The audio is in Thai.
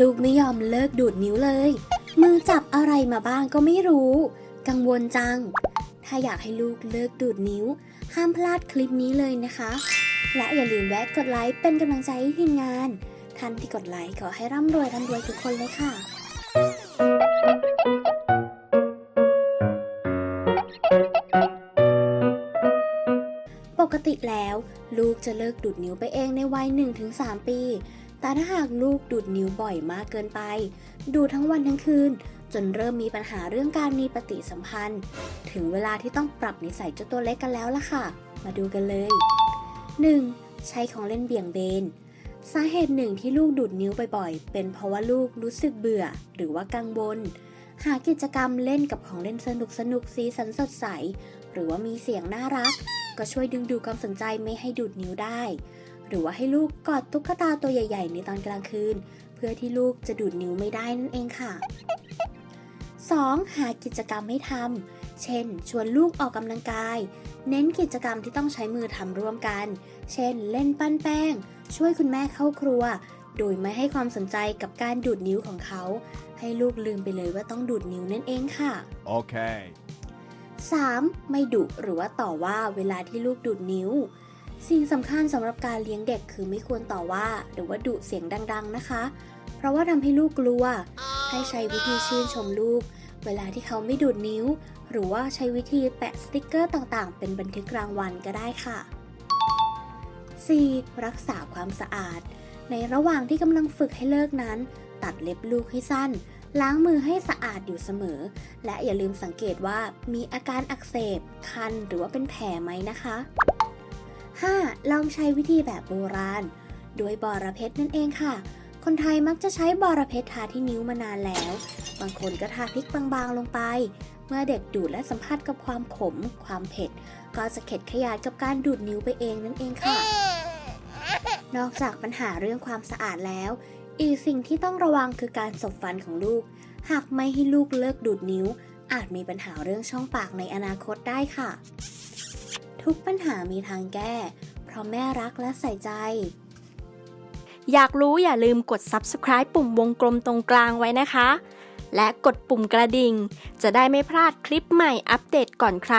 ลูกไม่ยอมเลิกดูดนิ้วเลย มือจับอะไรมาบ้างก็ไม่รู้ กังวลจัง ถ้าอยากให้ลูกเลิกดูดนิ้ว ห้ามพลาดคลิปนี้เลยนะคะ และอย่าลืมแวะกดไลค์เป็นกำลังใจให้ทีมงาน ท่านที่กดไลค์ขอให้ร่ำรวยร่ำรวยทุกคนเลยค่ะปกติแล้ว ลูกจะเลิกดูดนิ้วไปเองในวัย 1-3 ปี แต่ถ้าหากลูกดูดนิ้วบ่อยมากเกินไป ดูทั้งวันทั้งคืน จนเริ่มมีปัญหาเรื่องการมีปฏิสัมพันธ์ ถึงเวลาที่ต้องปรับนิสัยเจ้าตัวเล็กกันแล้วล่ะค่ะ มาดูกันเลย 1. ใช้ของเล่นเบี่ยงเบนสาเหตุหนึ่งที่ลูกดูดนิ้วบ่อยๆ เป็นเพราะว่าลูกรู้สึกเบื่อหรือว่ากังวล หากิจกรรมเล่นกับของเล่นสนุกสนุกสีสันสดใส หรือว่ามีเสียงน่ารัก ก็ช่วยดึงดูดความสนใจไม่ให้ดูดนิ้วได้ หรือว่าให้ลูกกอดตุ๊กตาตัวใหญ่ ๆ ในตอนกลางคืน เพื่อที่ลูกจะดูดนิ้วไม่ได้นั่นเองค่ะ 2. หากิจกรรมให้ทำ เช่น ชวนลูกออกกำลังกาย เน้นกิจกรรมที่ต้องใช้มือทำร่วมกัน เช่น เล่นปั้นแป้ง ช่วยคุณแม่เข้าครัว โดยไม่ให้ความสนใจกับการดูดนิ้วของเขา ให้ลูกลืมไปเลยว่าต้องดูดนิ้วนั่นเองค่ะ Okay. 3. ไม่ดุหรือว่าต่อว่าเวลาที่ลูกดูดนิ้ว สิ่งสำคัญสำหรับการเลี้ยงเด็กคือไม่ควรต่อว่า หรือว่าดุเสียงดัง ๆนะคะ เพราะว่าทำให้ลูกกลัว ให้ใช้วิธีชื่นชมลูก เวลาที่เขาไม่ดูดนิ้ว หรือว่าใช้วิธีแปะสติกเกอร์ต่างๆ เป็นบันทึกรางวัลก็ได้ค่ะ 4. รักษาความสะอาด ในระหว่างที่กำลังฝึกให้เลิกนั้น ตัดเล็บลูกให้สั้น ล้างมือให้สะอาดอยู่เสมอ และอย่าลืมสังเกตว่ามีอาการอักเสบ คันหรือว่าเป็นแผลไหมนะคะ 5. ลองใช้วิธีแบบโบราณ ด้วยบอระเพ็ดนั่นเองค่ะ คนไทยมักจะใช้บอระเพ็ดทาที่นิ้วมานานแล้ว บางคนก็ทาพริกบางๆลงไป เมื่อเด็กดูดและสัมผัสกับความขม ความเผ็ด ก็จะเข็ดขยาดกับการดูดนิ้วไปเองนั่นเองค่ะ นอกจากปัญหาเรื่องความสะอาดแล้ว อีกสิ่งที่ต้องระวังคือการสบฟันของลูก หากไม่ให้ลูกเลิกดูดนิ้ว อาจมีปัญหาเรื่องช่องปากในอนาคตได้ค่ะ ทุกปัญหามีทางแก้ เพราะแม่รักและใส่ใจ อยากรู้อย่าลืมกด subscribe ปุ่มวงกลมตรงกลางไว้นะคะ และกดปุ่มกระดิ่ง จะได้ไม่พลาดคลิปใหม่อัปเดตก่อนใคร